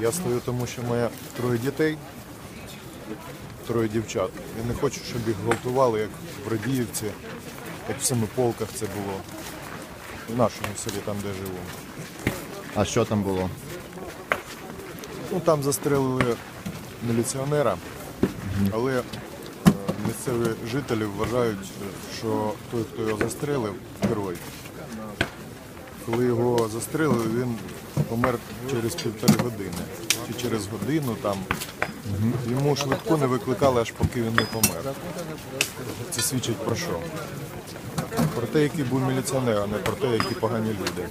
Я стою тому, що моя троє дітей, троє дівчат. Я не хочу, щоб їх гвалтували, як в Радіївці, як в Семиполках це було. В нашому селі, там, де живу. А що там було? Ну там застрелили міліціонера, але е, місцеві жителі вважають, що той, хто його застрелив, герой. Коли його застрелили, він помер через півтори години чи через годину там. Йому швидко не викликали, аж поки він не помер. Це свідчить про що? Про те, який був міліціонер, а не про те, які погані люди.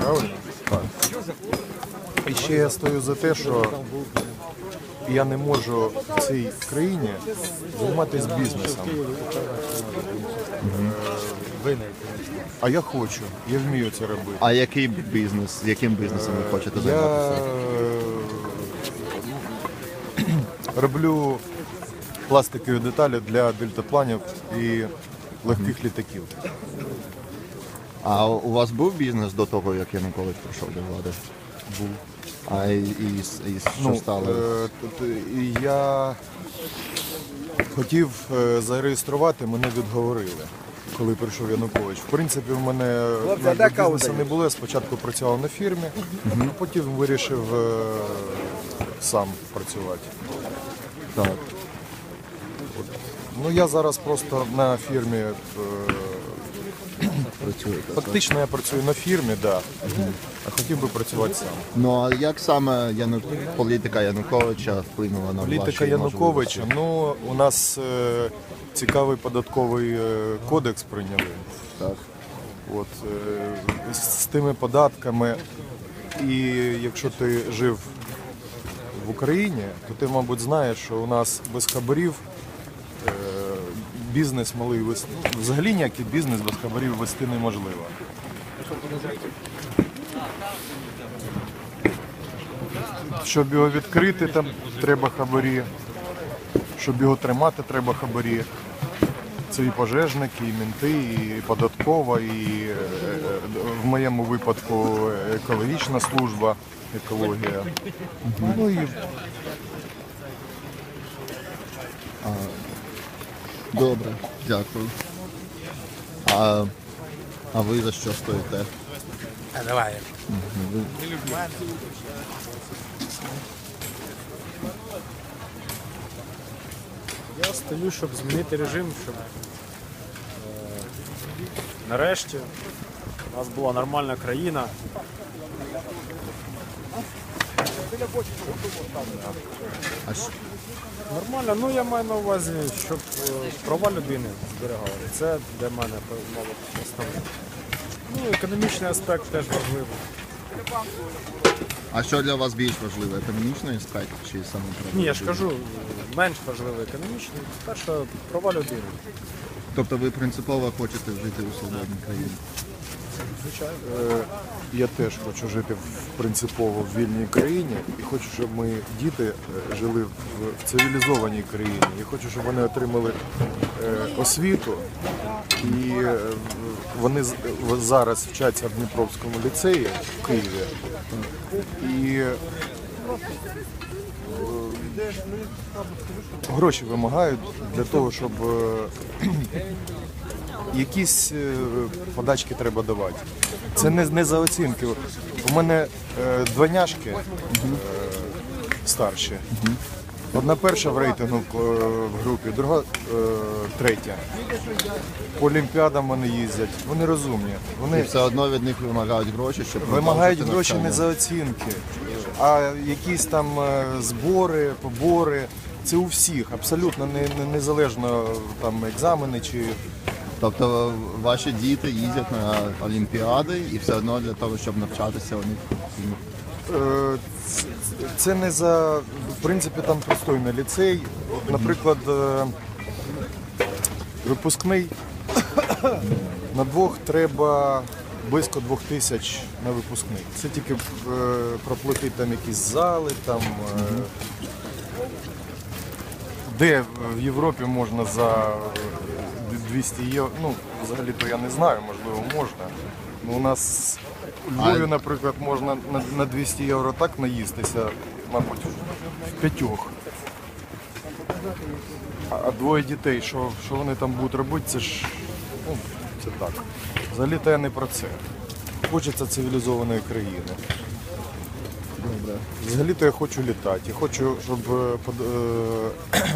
Правильно? Так. І ще я стою за те, що я не можу в цій країні займатися бізнесом. Е, А я хочу, я вмію це робити. А який бізнес? Яким бізнесом ви хочете займатися? е, роблю пластикові деталі для дельтапланів і легких літаків. А у вас був бізнес до того, як Янукович прийшов до влади? Був. А і, і, і що Ну, стало? е, т- т- і я хотів е, зареєструвати, мене відговорили, коли прийшов Янукович. В принципі, в мене якби, бізнесу не було. Я спочатку працював на фірмі, а потім вирішив е, сам працювати. Так. Ну я зараз просто на фірмі. е, Працюєте. Фактично я працюю на фірмі, да. а хотів би працювати сам. Ну а як саме Яну... політика Януковича вплинула на Політика ваші Януковича. можливості? Ну у нас е, цікавий податковий е, кодекс прийняли. Так. От, е, з з тими податками. І якщо ти жив в Україні, то ти, мабуть, знаєш, що у нас без хабарів е, бізнес малий вести. Взагалі ніякий бізнес без хабарів вести неможливо. Щоб його відкрити, там треба хабарі. Щоб його тримати, треба хабарі. Це і пожежники, і мінти, і податкова, і е, в моєму випадку екологічна служба, екологія. Ну і Добре, дякую. А, а ви за що стоїте? А давай. Я стою, щоб змінити режим, щоб е, нарешті у нас була нормальна країна. А що? Нормально, ну я маю на увазі, щоб е, права людини зберігали. Це для мене мабуть, основне. Ну, економічний аспект теж важливий. А що для вас більш важливо? Економічний аспект чи саме права Ні, я ж людини? кажу, менш важливий економічний. Перше, права людини. Тобто ви принципово хочете жити у свободній країні? Е, я теж хочу жити в принципово в вільній країні і хочу, щоб мої діти е, жили в, цивілізованій країні. Я хочу, щоб вони отримали е, освіту і вони зараз вчаться в Дніпровському ліцеї в Києві. І гроші вимагають для того, щоб якісь е, подачки треба давати. Це не, не за оцінки. У мене е, двойняшки е, старші. Одна перша в рейтингу е, в групі, друга е, третя. По олімпіадам вони їздять. Вони розумні. І Вони все одно від них вимагають гроші, щоб вимагають продовжити гроші не навчання. за оцінки, а якісь там е, збори, побори. Це у всіх, абсолютно не, не- незалежно там екзамени чи Тобто ваші діти їздять на олімпіади і все одно для того, щоб навчатися у них. Е, Це не за в принципі там пристойний ліцей. Наприклад, е, випускний на двох треба близько двох тисяч на випускний. Це тільки е, проплатити там якісь зали, там де в Європі можна за 200 євро. Ну, взагалі то я не знаю, можливо, можна. Ну, у нас У Львові, наприклад, можна на, на 200 євро так наїстися, мабуть, в п'ятьох. А, а двоє дітей, що, що вони там будуть робити, це ж ну, це так. Взагалі-то я не про це. Хочеться цивілізованої країни. Добре. Взагалі-то я хочу літати. Я хочу, щоб е, е,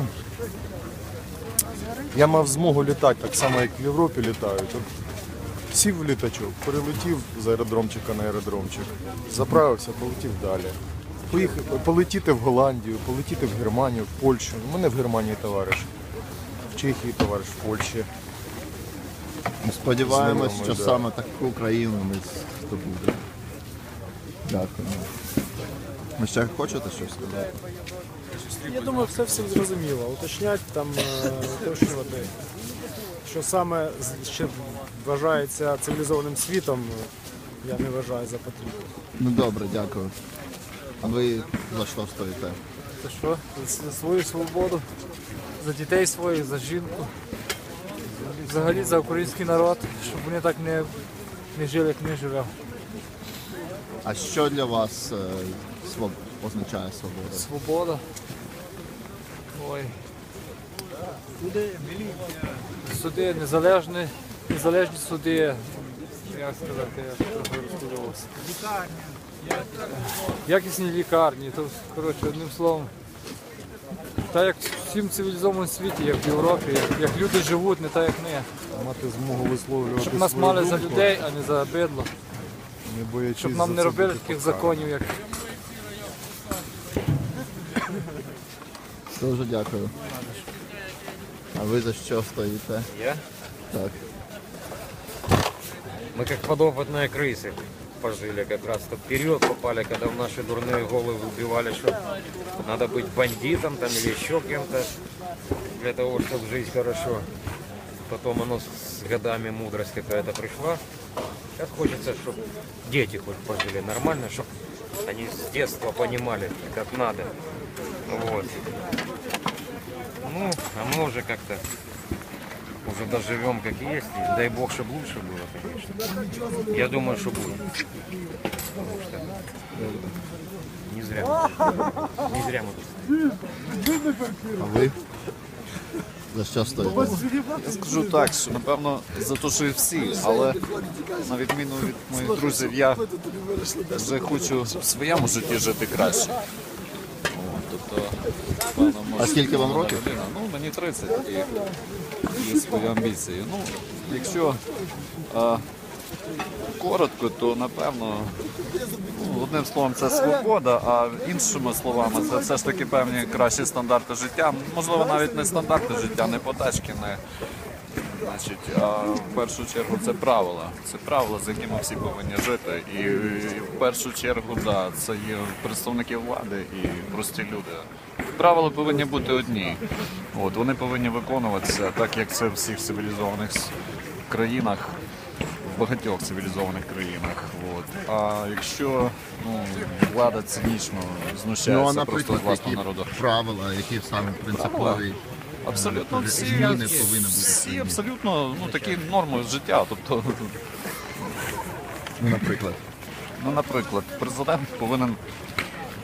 я мав змогу літати так само, як в Європі літають. Сів в літачок, перелетів з аеродромчика на аеродромчик, заправився, полетів далі. Поїхав, полетіти в Голландію, полетіти в Германію, в Польщу. У мене в Германії товариш, в Чехії товариш, в Польщі. Ми Сподіваємось, що да. саме таку країну ми здобудемо. Дякую. Ви ще хочете щось сказати? Я думаю, все всім зрозуміло. Уточнять там, е, уточнювати, що саме з- ще вважається цивілізованим світом, я не вважаю за потрібне. Ну добре, дякую. А ви за що стоїте? За що? За свою свободу, за дітей своїх, за жінку. Взагалі за український народ, щоб вони так не, не жили, як ми живемо. А що для вас е, своб... означає свобода? Свобода. Ой. Суди незалежні, незалежні суди. Як сказати, я трохи розкидувався. Якісні лікарні, то коротше, одним словом. Та як в всім цивілізованому світі, як в Європі, як, як люди живуть, не так як ми. Мати змогу висловлювати Щоб нас свою мали за думку, людей, а не за бидло. не боячись Щоб за нам не це робили бути таких покараним. законів, як Дуже дякую. А ви за що стоїте? Я? Так. Мы как подопытные крысы пожили как раз то вперед попали, когда в наши дурные головы убивали, что надо быть бандитом там или еще кем-то для того, чтобы жить хорошо. Потом оно с годами мудрость какая-то пришла. Сейчас хочется, чтобы дети хоть пожили нормально, чтобы они с детства понимали, как надо. Вот. Ну, а мы уже как-то уже доживем как есть. Дай бог, чтобы лучше было, конечно. Я думаю, что будет. Потому что не зря. Не зря мы тут. А ви? За що стоїте? Я скажу так, що напевно за те, що і всі, але на відміну від моїх друзів, я вже хочу в своєму житті жити краще. О, Тобто, певно, може, А скільки вам років? людина. Ну, мені 30 і є свої амбіції. Ну, якщо а, коротко, то напевно, ну, одним словом, це свобода, а іншими словами, це все ж таки певні кращі стандарти життя. Можливо, навіть не стандарти життя, не подачки, не Значить, а в першу чергу це правила. Це правила, за якими всі повинні жити. І, і в першу чергу, да, це є представники влади і прості люди. Правила повинні бути одні. От, вони повинні виконуватися так, як це в всіх цивілізованих країнах, багатьох цивілізованих країнах. От. А якщо ну, влада цинічно Ну, а знущається просто з власного які народу. правила, які саме принципові Абсолютно е, всі, зміни повинні бути. всі абсолютно ну, такі норми життя. Тобто, Ну, наприклад. ну, наприклад, президент повинен,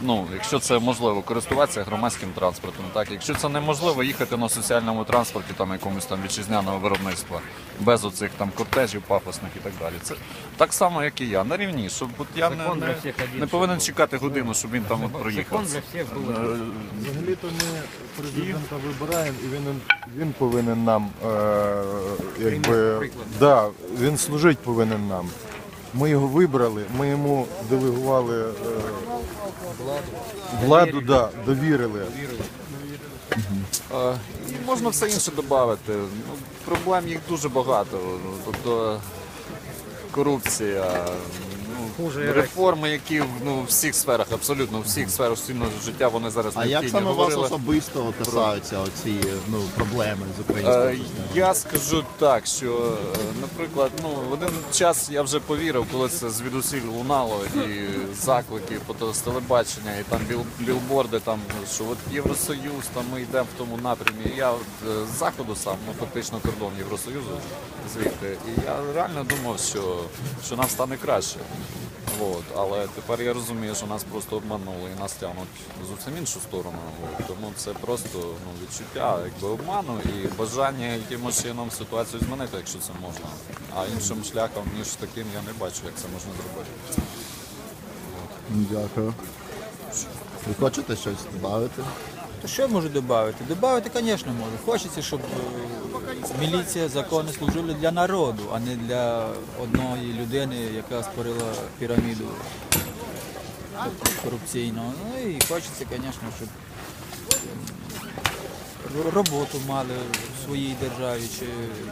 ну, якщо це можливо, користуватися громадським транспортом. Так, якщо це неможливо, їхати на соціальному транспорті, там якомусь там вітчизняного виробництва, без оцих там кортежів, пафосних і так далі. Це так само, як і я, на рівні, щоб от я не, не, всіх не повинен чекати годину, щоб він там от проїхав. Е, Взагалі-то ми президента вибираємо, і він, він повинен нам, е, якби, да, він служить повинен нам. Ми його вибрали, ми йому делегували е, владу, да, довірили. Е, І можна все інше додати. Ну, проблем їх дуже багато. Тобто корупція, Хуже реформи, які в ну, в всіх сферах, абсолютно в всіх сферах суспільного життя, вони зараз А як необхідні. саме вас Говорили- особисто касаються оці ну, проблеми з Е, українською? системою? Я скажу так, що, е, наприклад, ну в один час я вже повірив, коли це звідусіль лунало і заклики по з телебачення, і там біл, білборди, там що от Євросоюз, там ми йдемо в тому напрямі. Я от, е, з заходу сам, ну фактично кордон Євросоюзу звідти. І я реально думав, що, що нам стане краще. От. Але тепер я розумію, що нас просто обманули і нас тягнуть зовсім іншу сторону. От. Тому це просто ну, відчуття якби, обману і бажання якимось чином ситуацію змінити, якщо це можна. А іншим шляхом, ніж таким, я не бачу, як це можна зробити. Дякую. Ви хочете щось додати? То що я можу додати? Додати, звісно, можу. Хочеться, щоб е, міліція, закони служили для народу, а не для одної людини, яка створила піраміду корупційну. Ну і хочеться, звісно, щоб роботу мали в своїй державі чи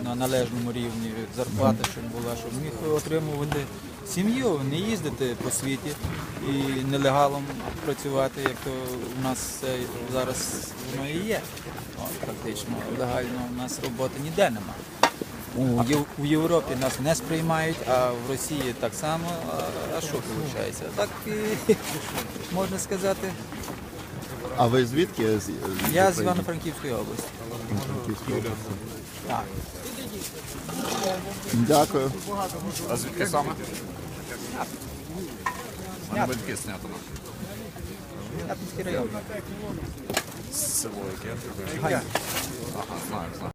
на належному рівні, зарплата, щоб була, щоб міг отримувати сім'ю, не їздити по світі і нелегалом працювати, як то у нас це зараз воно і є. Практично легально у нас роботи ніде нема. У, у Європі нас не сприймають, а в Росії так само. А, а що виходить? Так і можна сказати. А ви звідки? З- Я з України? Івано-Франківської області. Франківської області. Так. Дякую. А звідки саме? Мене батьки знято. Ятинський район. Село яке? Ага, знаю, знаю.